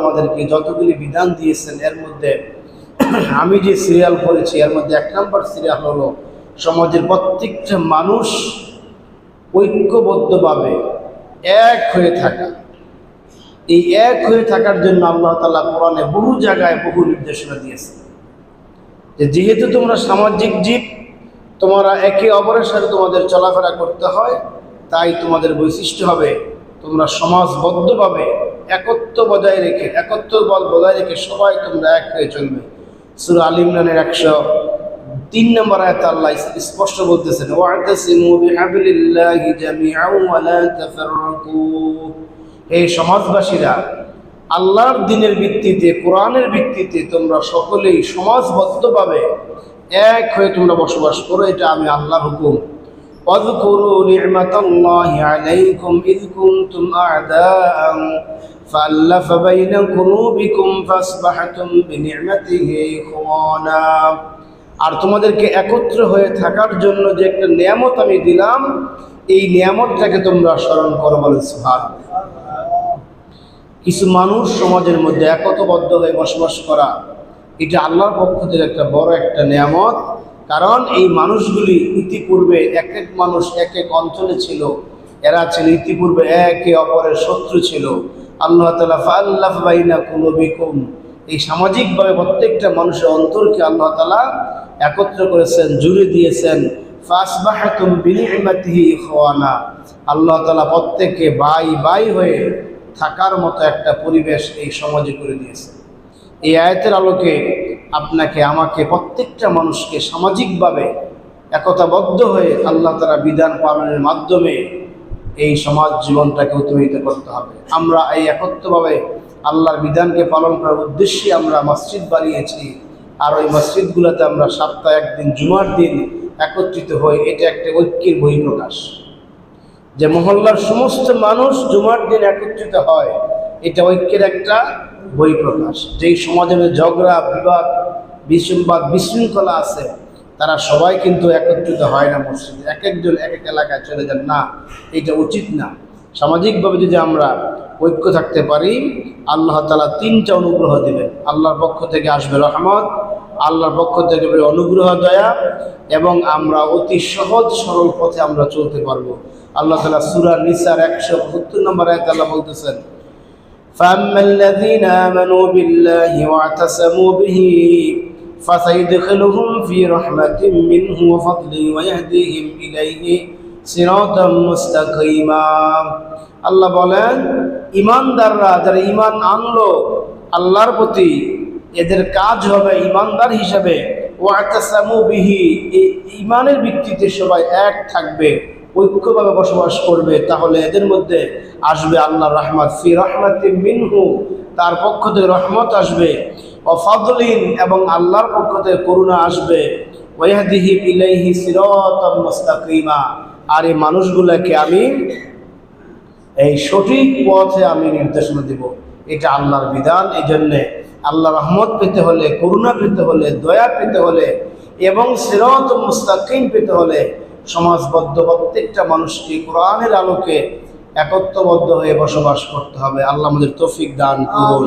আমাদেরকে যতগুলি বিধান দিয়েছেন, এর মধ্যে আমি যে সিরিয়াল করেছি, এর মধ্যে এক নম্বর সিরিয়াল হলো, সমাজের প্রত্যেকটা মানুষ ঐক্যবদ্ধভাবে এক হয়ে থাকা। এই এক হয়ে থাকার জন্য আল্লাহ তালা কোরআনে বহু জায়গায় বহু নির্দেশনা দিয়েছে যে যেহেতু তোমরা সামাজিক জীব, তোমরা একে অপরের সাথে তোমাদের চলাফেরা করতে হয়, তাই তোমাদের বৈশিষ্ট্য হবে তোমরা সমাজবদ্ধভাবে একত্র বজায় রেখে একত্র বল বজায় রেখে সবাই তোমরা এক হয়ে চলবে। সুর আল ইমরানের একশো তিন নম্বর আয়াত আল্লাহ স্পষ্ট বলতেছেন হে সমাজবাসীরা, আল্লাহর দিনের ভিত্তিতে, কোরআনের ভিত্তিতে তোমরা সকলেই সমাজবদ্ধভাবে এক হয়ে তোমরা বসবাস করো, এটা আমি আল্লাহর হুকুম। واذكروا نعمة الله عليكم إذ كنتم أعداء فألف بين قلوبكم فأصبحتم بنعمته إخوانا আর তোমাদেরকে একত্র হয়ে থাকার জন্য যে একটা নিয়ামত আমি দিলাম এই নিয়ামতটাকে তোমরা স্মরণ করো বলে সুহার কিছু মানুষ সমাজের মধ্যে একতবদ্ধ হয়ে বসবাস করা এটা আল্লাহর পক্ষ থেকে একটা বড় একটা নিয়ামত কারণ এই মানুষগুলি ইতিপূর্বে এক এক মানুষ এক এক অঞ্চলে ছিল। এরা ছিল ইতিপূর্বে একে অপরের শত্রু ছিল। আল্লাহ তালা ফাল্লাহ বাইনা কুলবিকুম। এই সামাজিকভাবে প্রত্যেকটা মানুষের অন্তরকে আল্লাহ তালা একত্র করেছেন, জুড়ে দিয়েছেন। ফাসবাহাতুম আল্লাহ তালা প্রত্যেককে বাই বাই হয়ে থাকার মতো একটা পরিবেশ এই সমাজে করে দিয়েছে এই আয়তের আলোকে আপনাকে, আমাকে, প্রত্যেকটা মানুষকে সামাজিকভাবে একতাবদ্ধ হয়ে আল্লাহ তারা বিধান পালনের মাধ্যমে এই সমাজ জীবনটাকে অতিবাহিত করতে হবে। আমরা এই একত্রভাবে আল্লাহর বিধানকে পালন করার উদ্দেশ্যে আমরা মসজিদ বানিয়েছি। আর ওই মসজিদগুলোতে আমরা সপ্তাহে একদিন, জুমার দিন একত্রিত হই। এটা একটা ঐক্যের বহিঃপ্রকাশ। যে মহল্লার সমস্ত মানুষ জুমার দিন একত্রিত হয়, এটা ঐক্যের একটা বহিঃপ্রকাশ যেই সমাজের ঝগড়া, বিবাদ বিসম্বাদ বিশৃঙ্খলা আছে, তারা সবাই কিন্তু একত্রিত হয় না মসজিদে। এক একজন এক এক এলাকায় চলে যান। না, এটা উচিত না। সামাজিকভাবে যদি আমরা ঐক্য থাকতে পারি, আল্লাহ তালা তিনটা অনুগ্রহ দেবেন। আল্লাহর পক্ষ থেকে আসবে রহমত, আল্লাহর পক্ষ থেকে অনুগ্রহ, দয়া এবং আমরা অতি সহজ, সরল পথে আমরা চলতে পারব। আল্লাহ তালা সুরা নিসার একশো সত্তর নম্বর এক আল্লাহ বলতেছেন فأما الذين آمنوا بالله واعتصموا به فسيدخلهم في رحمة منه وفضل ويهديهم إليه صراطا مستقيما আল্লাহ বলেন ইমানদাররা যারা ইমান আনলো আল্লাহর প্রতি এদের কাজ হবে ইমানদার হিসাবে ওয়াতাসামু বিহি এই ইমানের ভিত্তিতে সবাই এক থাকবে ঐক্যভাবে বসবাস করবে, তাহলে এদের মধ্যে আসবে আল্লাহ রহমত। ফি রহমতি মিনহু, তার পক্ষ থেকে রহমত আসবে। ও ফদলিন, এবং আল্লাহর পক্ষ থেকে করুণা আসবে। ওয়াহদিহি ইলাইহি সিরাতাম মুস্তাকিমা, আর এই মানুষগুলোকে আমি এই সঠিক পথে আমি নির্দেশনা দিব। এটা আল্লাহর বিধান এই জন্যে আল্লাহ রহমত পেতে হলে, করুণা পেতে হলে, দয়া পেতে হলে, এবং সিরত মুস্তাকিম পেতে হলে সমাজবদ্ধ প্রত্যেকটা মানুষকে কোরআনের আলোকে একত্রবদ্ধ হয়ে বসবাস করতে হবে। আল্লাহ আমাদের তৌফিক দান করুন।